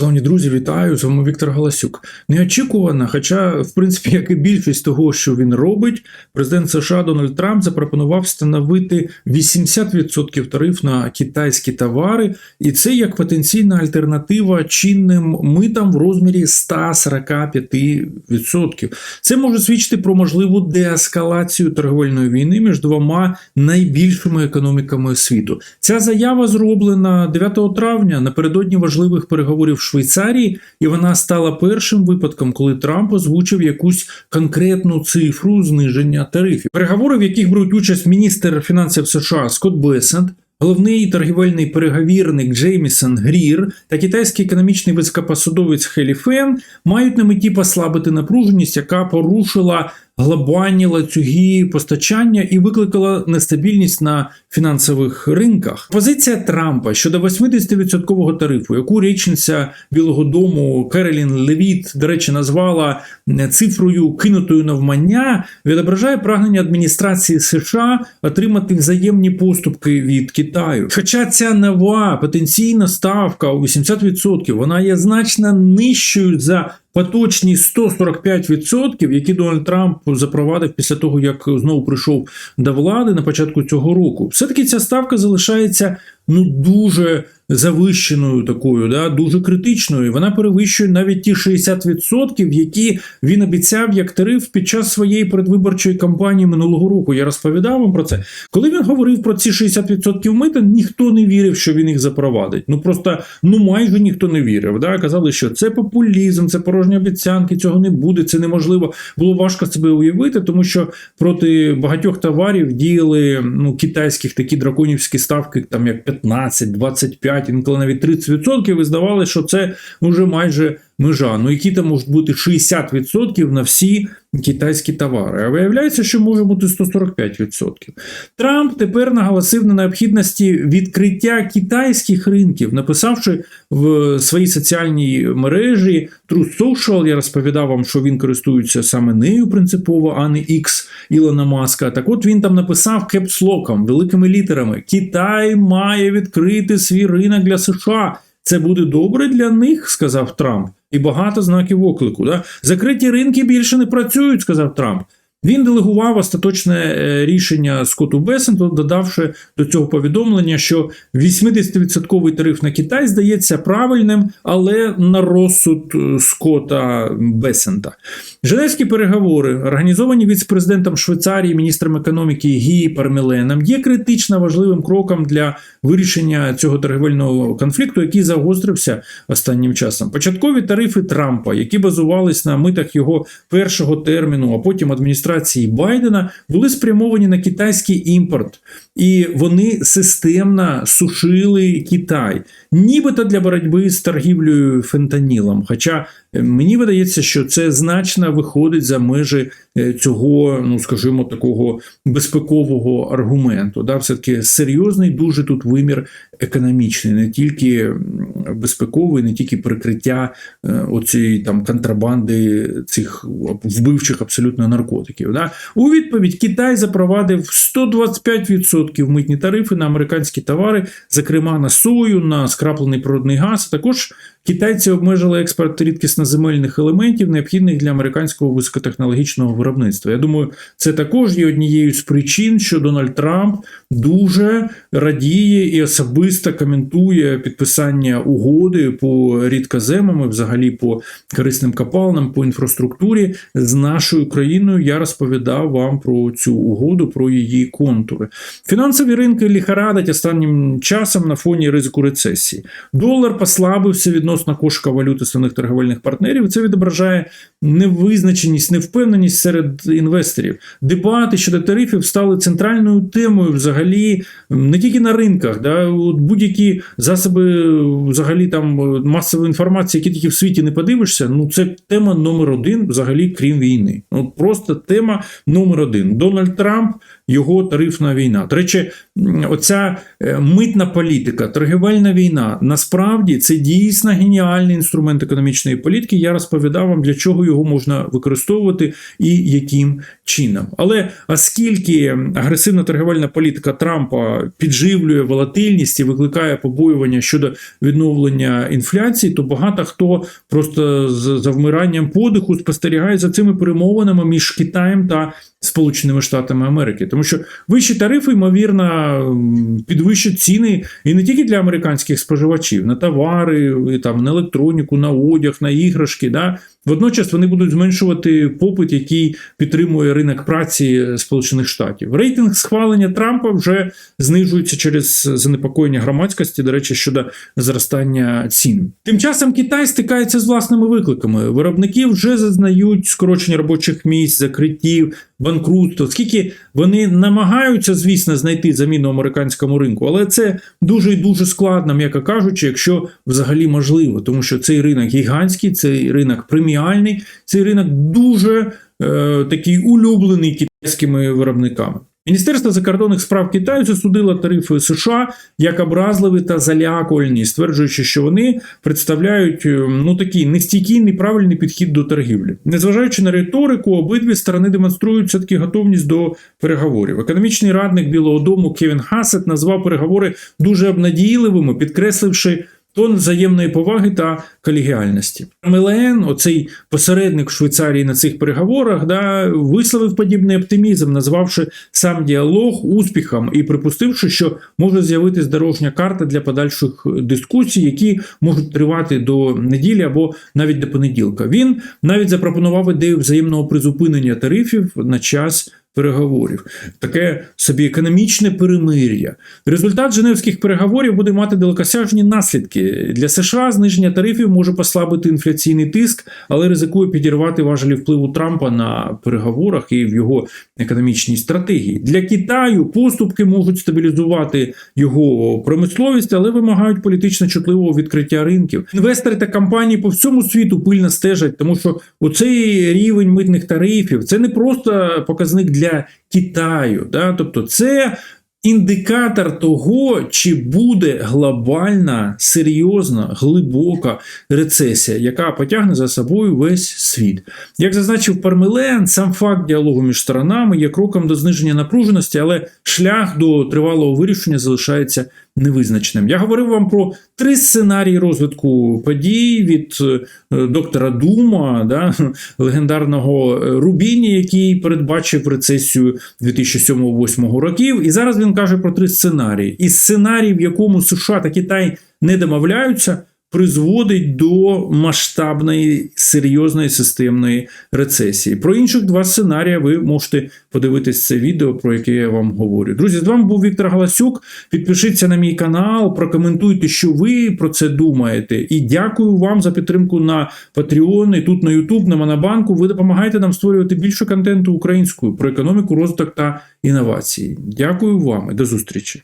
Шановні друзі, вітаю! З вами Віктор Галасюк. Неочікувано, хоча, в принципі, як і більшість того, що він робить, президент США Дональд Трамп запропонував встановити 80% тариф на китайські товари, і це як потенційна альтернатива чинним митам в розмірі 145%. Це може свідчити про можливу деескалацію торговельної війни між двома найбільшими економіками світу. Ця заява зроблена 9 травня напередодні важливих переговорів Швейцарії, і вона стала першим випадком, коли Трамп озвучив якусь конкретну цифру зниження тарифів. Переговори, в яких беруть участь міністр фінансів США Скотт Бесент, Головний торгівельний переговірник Джеймісон Грір та китайський економічний високопосадовець Хелі Фен мають на меті послабити напруженість, яка порушила глобальні ланцюги постачання і викликала нестабільність на фінансових ринках. Позиція Трампа щодо 80% тарифу, яку речниця Білого Дому Керолін Левіт, до речі, назвала цифрою кинутою навмання, відображає прагнення адміністрації США отримати взаємні поступки від Китаю. Хоча ця нова потенційна ставка у 80%, вона є значно нижчою за поточні 145%, які Дональд Трамп запровадив після того, як знову прийшов до влади на початку цього року, все таки ця ставка залишається ну дуже завищеною такою, да, дуже критичною. Вона перевищує навіть ті 60%, які він обіцяв як тариф під час своєї передвиборчої кампанії минулого року. Я розповідав вам про це. Коли він говорив про ці 60% мита, ніхто не вірив, що він їх запровадить. Ну просто ну майже ніхто не вірив. Да? Казали, що це популізм, це порожні обіцянки, цього не буде, це неможливо. Було важко себе уявити, тому що проти багатьох товарів діяли ну, китайських такі драконівські ставки, там як 15, 25, інколи навіть 30%, і здавалося, що це вже майже межа. Ну які там можуть бути 60% на всі китайські товари. А виявляється, що може бути 145%. Трамп тепер наголосив на необхідності відкриття китайських ринків, написавши в своїй соціальній мережі Truth Social, я розповідав вам, що він користується саме нею принципово, а не X Ілона Маска. Так от він там написав кепслоком, великими літерами: Китай має відкрити свій ринок для США. Це буде добре для них, сказав Трамп. І багато знаків оклику. Да? Закриті ринки більше не працюють, сказав Трамп. Він делегував остаточне е, рішення Скотту Бесенту, додавши до цього повідомлення, що 80% тариф на Китай здається правильним, але на розсуд е, Скотта Бесента. Женевські переговори, організовані віце-президентом Швейцарії, міністром економіки Гі Пармеленом, є критично важливим кроком для вирішення цього торговельного конфлікту, який загострився останнім часом. Початкові тарифи Трампа, які базувались на митах його першого терміну, а потім адміністрації Байдена, були спрямовані на китайський імпорт, і вони системно сушили Китай, нібито для боротьби з торгівлею фентанілом. Хоча Мені видається, що це значно виходить за межі е, цього, ну скажімо, такого безпекового аргументу. Да, все таки серйозний дуже тут вимір економічний, не тільки безпековий, не тільки прикриття е, оцієї там контрабанди цих вбивчих абсолютно наркотиків. Да. У відповідь Китай запровадив 125% митні тарифи на американські товари, зокрема на сою, на скраплений природний газ. Також Китайці обмежили експорт рідкісноземельних елементів, необхідних для американського високотехнологічного виробництва. Я думаю, це також є однією з причин, що Дональд Трамп дуже радіє і особисто коментує підписання угоди по рідкоземам, і взагалі по корисним копалинам, по інфраструктурі з нашою країною. Я розповідав вам про цю угоду, про її контури. Фінансові ринки ліхарадять останнім часом на фоні ризику рецесії. Долар послабився від відносно кошика валюти основних торговельних партнерів. Це відображає невизначеність, невпевненість серед інвесторів. Дебати щодо тарифів стали центральною темою взагалі не тільки на ринках, да, будь-які засоби взагалі там масової інформації, які тільки в світі не подивишся. Ну це тема номер один, взагалі, крім війни. Ну просто тема номер один. Дональд Трамп його тарифна війна. До речі, оця е, митна політика, торгівельна війна насправді це дійсно геніальний інструмент економічної політики. Я розповідав вам, для чого його можна використовувати і яким чином. Але оскільки агресивна торгівельна політика Трампа підживлює волатильність і викликає побоювання щодо відновлення інфляції, то багато хто просто з завмиранням подиху спостерігає за цими перемовинами між Китаєм та Сполученими Штатами Америки, тому що вищі тарифи, ймовірно, підвищать ціни і не тільки для американських споживачів на товари, і там на електроніку, на одяг, на іграшки. Да? Водночас вони будуть зменшувати попит, який підтримує ринок праці Сполучених Штатів. Рейтинг схвалення Трампа вже знижується через занепокоєння громадськості, до речі, щодо зростання цін. Тим часом Китай стикається з власними викликами. Виробники вже зазнають скорочення робочих місць, закриттів, банкрутства, скільки вони намагаються, звісно, знайти заміну американському ринку, але це дуже і дуже складно, м'яко кажучи, якщо взагалі можливо, тому що цей ринок гігантський, цей ринок преміальний, цей ринок дуже е, такий улюблений китайськими виробниками. Міністерство закордонних справ Китаю засудило тарифи США як образливі та залякувальні, стверджуючи, що вони представляють е, ну такий нестійкий, неправильний підхід до торгівлі. Незважаючи на риторику, обидві сторони демонструють все таки готовність до переговорів. Економічний радник Білого Дому Кевін Хасет назвав переговори дуже обнадійливими, підкресливши. Тон взаємної поваги та колегіальності. МЛН, оцей посередник Швейцарії на цих переговорах, да, висловив подібний оптимізм, назвавши сам діалог успіхом і припустивши, що може з'явитись дорожня карта для подальших дискусій, які можуть тривати до неділі або навіть до понеділка. Він навіть запропонував ідею взаємного призупинення тарифів на час переговорів, таке собі економічне перемир'я. Результат Женевських переговорів буде мати далекосяжні наслідки для США. Зниження тарифів може послабити інфляційний тиск, але ризикує підірвати важелі впливу Трампа на переговорах і в його економічній стратегії. Для Китаю поступки можуть стабілізувати його промисловість, але вимагають політично чутливого відкриття ринків. Інвестори та компанії по всьому світу пильно стежать, тому що оцей рівень митних тарифів це не просто показник для Китаю, да? тобто це. Індикатор того, чи буде глобальна, серйозна, глибока рецесія, яка потягне за собою весь світ. Як зазначив Пармелен, сам факт діалогу між сторонами є кроком до зниження напруженості, але шлях до тривалого вирішення залишається невизначеним. Я говорив вам про три сценарії розвитку подій від е, доктора Дума, да, легендарного Рубіні, який передбачив рецесію 2007-2008 років. І зараз він каже про три сценарії. І сценарій, в якому США та Китай не домовляються. Призводить до масштабної серйозної системної рецесії. Про інших два сценарії ви можете подивитись це відео, про яке я вам говорю. Друзі, з вами був Віктор Галасюк. Підпишіться на мій канал, прокоментуйте, що ви про це думаєте. І дякую вам за підтримку на Patreon, і тут на YouTube, на Монобанку. Ви допомагаєте нам створювати більше контенту українською про економіку, розвиток та інновації. Дякую вам і до зустрічі.